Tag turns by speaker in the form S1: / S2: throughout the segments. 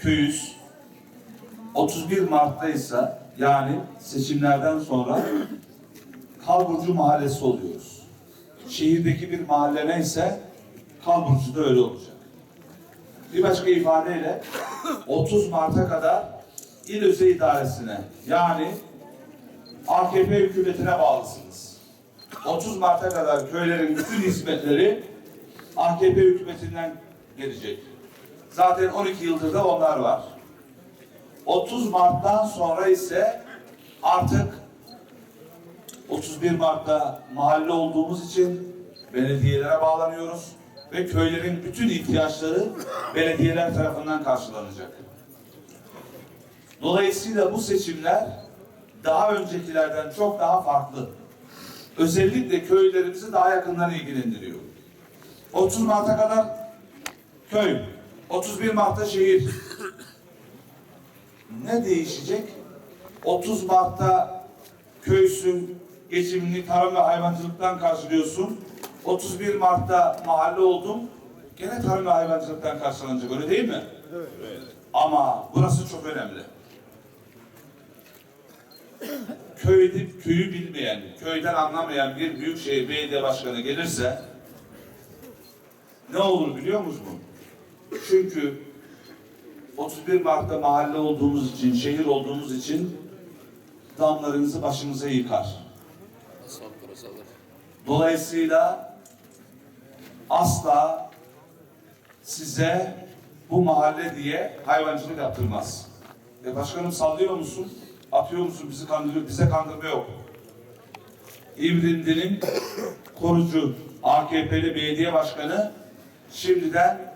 S1: köyüz. 31 Mart'ta ise yani seçimlerden sonra Kalburcu Mahallesi oluyoruz. Şehirdeki bir mahalle neyse Kalburcu'da öyle olacak. Bir başka ifadeyle 30 Mart'a kadar il özel idaresine yani AKP hükümetine bağlısınız. 30 Mart'a kadar köylerin bütün hizmetleri AKP hükümetinden gelecek. Zaten 12 yıldır da onlar var. 30 Mart'tan sonra ise artık 31 Mart'ta mahalle olduğumuz için belediyelere bağlanıyoruz ve köylerin bütün ihtiyaçları belediyeler tarafından karşılanacak. Dolayısıyla bu seçimler daha öncekilerden çok daha farklı. Özellikle köylerimizi daha yakından ilgilendiriyor. 30 Mart'a kadar köy, 31 Mart'ta şehir. Ne değişecek? 30 Mart'ta köysün, geçimini tarım ve hayvancılıktan karşılıyorsun. 31 Mart'ta mahalle oldum, gene tarım ve hayvancılıktan karşılanacak öyle değil mi? Evet. Ama burası çok önemli. Köyde, köyü bilmeyen, köyden anlamayan bir büyükşehir belediye başkanı gelirse ne olur biliyor musunuz? Çünkü 31 Mart'ta mahalle olduğumuz için, şehir olduğumuz için damlarınızı başımıza yıkar. Dolayısıyla asla size bu mahalle diye hayvancılık yaptırmaz. E başkanım sallıyor musun? Atıyor musun? Bizi kandırıyor. Bize kandırma yok. İmrindi'nin korucu AKP'li belediye başkanı şimdiden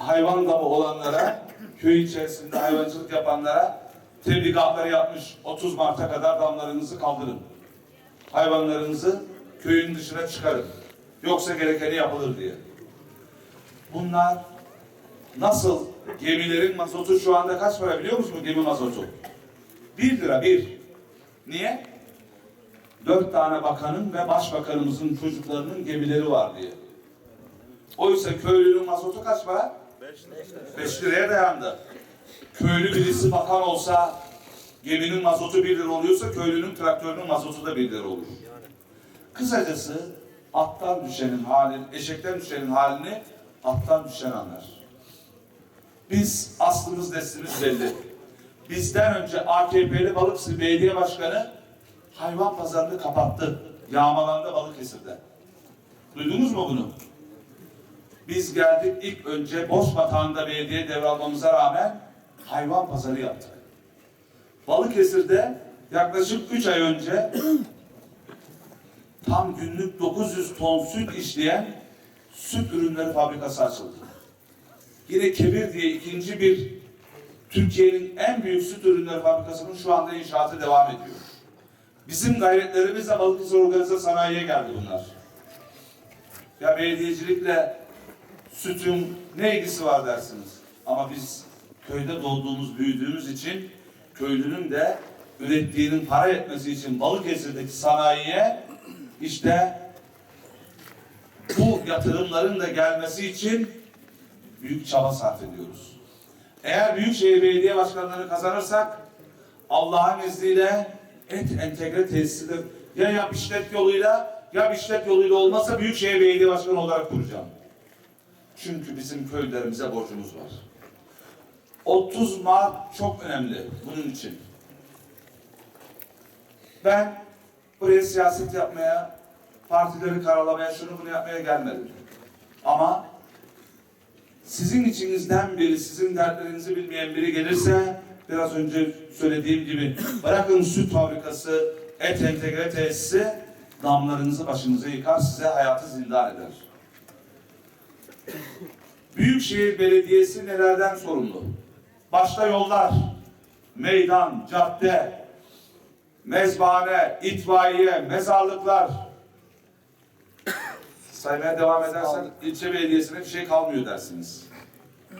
S1: hayvan damı olanlara, köy içerisinde hayvancılık yapanlara tebligatları yapmış. 30 Mart'a kadar damlarınızı kaldırın. Hayvanlarınızı köyün dışına çıkarın. Yoksa gerekeni yapılır diye. Bunlar nasıl gemilerin mazotu şu anda kaç para biliyor musunuz gemi mazotu? Bir lira bir. Niye? Dört tane bakanın ve başbakanımızın çocuklarının gemileri var diye. Oysa köylünün mazotu kaç para? Beş liraya dayandı. Köylü birisi bakan olsa geminin mazotu bir lira oluyorsa köylünün traktörünün mazotu da bir lira olur. Kısacası attan düşenin halini, eşekten düşenin halini attan düşen anlar. Biz aslımız neslimiz belli. Bizden önce AKP'li Balıkesir Belediye Başkanı hayvan pazarını kapattı. Yağmalandı Balıkesir'de. Duydunuz mu bunu? Biz geldik ilk önce boş batağında belediye devralmamıza rağmen hayvan pazarı yaptık. Balıkesir'de yaklaşık 3 ay önce tam günlük 900 ton süt işleyen süt ürünleri fabrikası açıldı. Yine Kebir diye ikinci bir Türkiye'nin en büyük süt ürünleri fabrikasının şu anda inşaatı devam ediyor. Bizim gayretlerimizle Balıkesir Organize Sanayi'ye geldi bunlar. Ya belediyecilikle sütün ne ilgisi var dersiniz. Ama biz köyde doğduğumuz, büyüdüğümüz için köylünün de ürettiğinin para etmesi için Balıkesir'deki sanayiye işte bu yatırımların da gelmesi için büyük çaba sarf ediyoruz. Eğer Büyükşehir Belediye Başkanlığı'nı kazanırsak Allah'ın izniyle et entegre tesisi ya yap işlet yoluyla ya işlet yoluyla olmazsa Büyükşehir Belediye Başkanı olarak kuracağım. Çünkü bizim köylerimize borcumuz var. 30 Mart çok önemli bunun için. Ben buraya siyaset yapmaya, partileri karalamaya, şunu bunu yapmaya gelmedim. Ama sizin içinizden biri, sizin dertlerinizi bilmeyen biri gelirse biraz önce söylediğim gibi bırakın süt fabrikası, et entegre tesisi damlarınızı başınıza yıkar, size hayatı zindan eder. Büyükşehir Belediyesi nelerden sorumlu? Başta yollar, meydan, cadde, mezbahane, itfaiye, mezarlıklar. Saymaya devam edersen ilçe belediyesine bir şey kalmıyor dersiniz.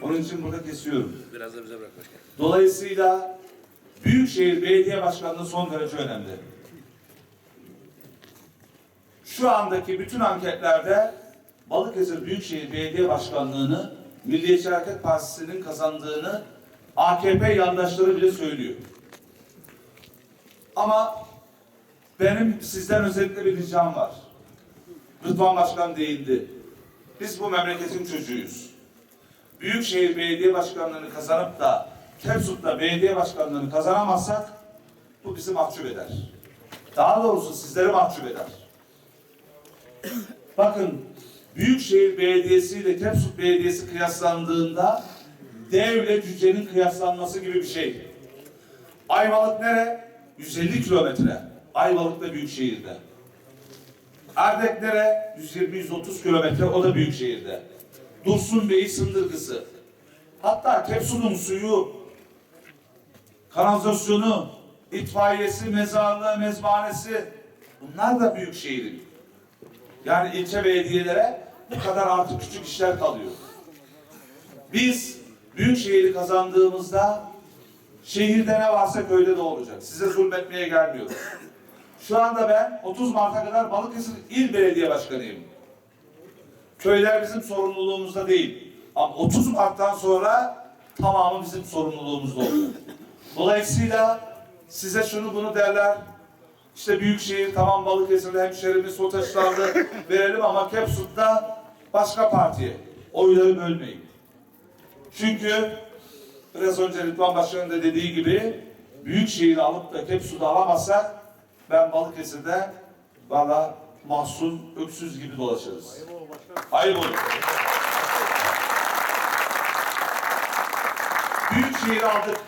S1: Onun için burada kesiyorum.
S2: Biraz da bize bırak başkan.
S1: Dolayısıyla Büyükşehir Belediye Başkanlığı son derece önemli. Şu andaki bütün anketlerde Balıkesir Büyükşehir Belediye Başkanlığı'nı Milliyetçi Hareket Partisi'nin kazandığını AKP yandaşları bile söylüyor. Ama benim sizden özellikle bir ricam var. Rıdvan Başkan değindi. Biz bu memleketin çocuğuyuz. Büyükşehir Belediye Başkanlığı'nı kazanıp da Kepsut'ta belediye başkanlığını kazanamazsak bu bizi mahcup eder. Daha doğrusu sizleri mahcup eder. Bakın Büyükşehir Belediyesi ile Kepsut Belediyesi kıyaslandığında devle cücenin kıyaslanması gibi bir şey. Ayvalık nere? 150 kilometre. Ayvalık da Büyükşehir'de. Erdek nere? 120-130 kilometre o da Büyükşehir'de. Dursun Bey'i sındırgısı. Hatta Kepsut'un suyu, kanalizasyonu, itfaiyesi, mezarlığı, mezbanesi bunlar da Büyükşehir'in. Yani ilçe belediyelere bu kadar artık küçük işler kalıyor. Biz Büyükşehir'i kazandığımızda şehirde ne varsa köyde de olacak. Size zulmetmeye gelmiyorum. Şu anda ben 30 Mart'a kadar Balıkesir İl Belediye Başkanıyım. Köyler bizim sorumluluğumuzda değil. Ama 30 Mart'tan sonra tamamı bizim sorumluluğumuzda olacak. Dolayısıyla size şunu bunu derler. İşte Büyükşehir tamam Balıkesir'de hemşerimiz Sotaşlar'da verelim ama Kepsut'ta başka partiye oyları bölmeyin. Çünkü biraz önce Rıdvan Başkan'ın da dediği gibi Büyükşehir'i alıp da Kepsut'u alamazsak ben Balıkesir'de valla mahzun öksüz gibi dolaşırız. Ayıp olur. Büyükşehir'i aldık.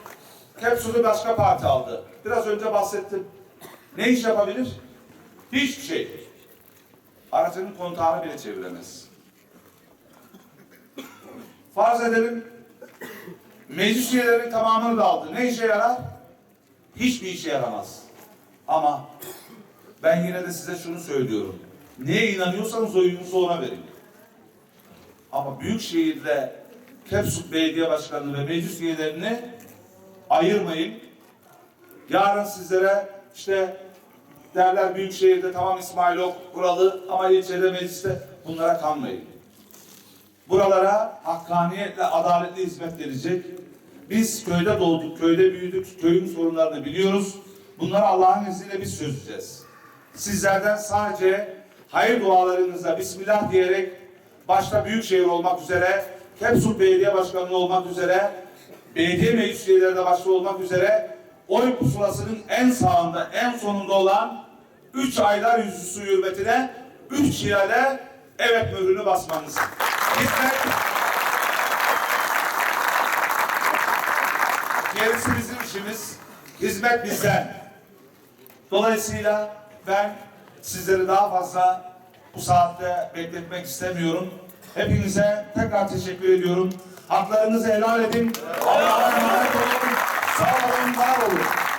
S1: Kepsut'u başka parti aldı. Biraz önce bahsettim. Ne iş yapabilir? Hiçbir şey. Aracının kontağını bile çeviremez. Farz edelim meclis üyelerinin tamamını da aldı. Ne işe yarar? Hiçbir işe yaramaz. Ama ben yine de size şunu söylüyorum. Neye inanıyorsanız oyunuzu ona verin. Ama Büyükşehir'de Kepsut Belediye Başkanlığı ve meclis üyelerini ayırmayın. Yarın sizlere işte derler Büyükşehir'de tamam İsmail Ok buralı ama ilçede mecliste bunlara kanmayın. Buralara hakkaniyetle, adaletle hizmet verecek. Biz köyde doğduk, köyde büyüdük, köyün sorunlarını biliyoruz. Bunları Allah'ın izniyle biz çözeceğiz. Sizlerden sadece hayır dualarınıza Bismillah diyerek başta Büyükşehir olmak üzere, Kepsut Belediye Başkanlığı olmak üzere, belediye meclis üyeleri de başta olmak üzere oy pusulasının en sağında, en sonunda olan üç aylar yüzüsü hürmetine üç yerde evet mührünü basmanız. Hizmet Gerisi bizim işimiz. Hizmet bizden. Dolayısıyla ben sizleri daha fazla bu saatte bekletmek istemiyorum. Hepinize tekrar teşekkür ediyorum. Haklarınızı helal edin. Allah'a emanet olun. Sağ olun, var.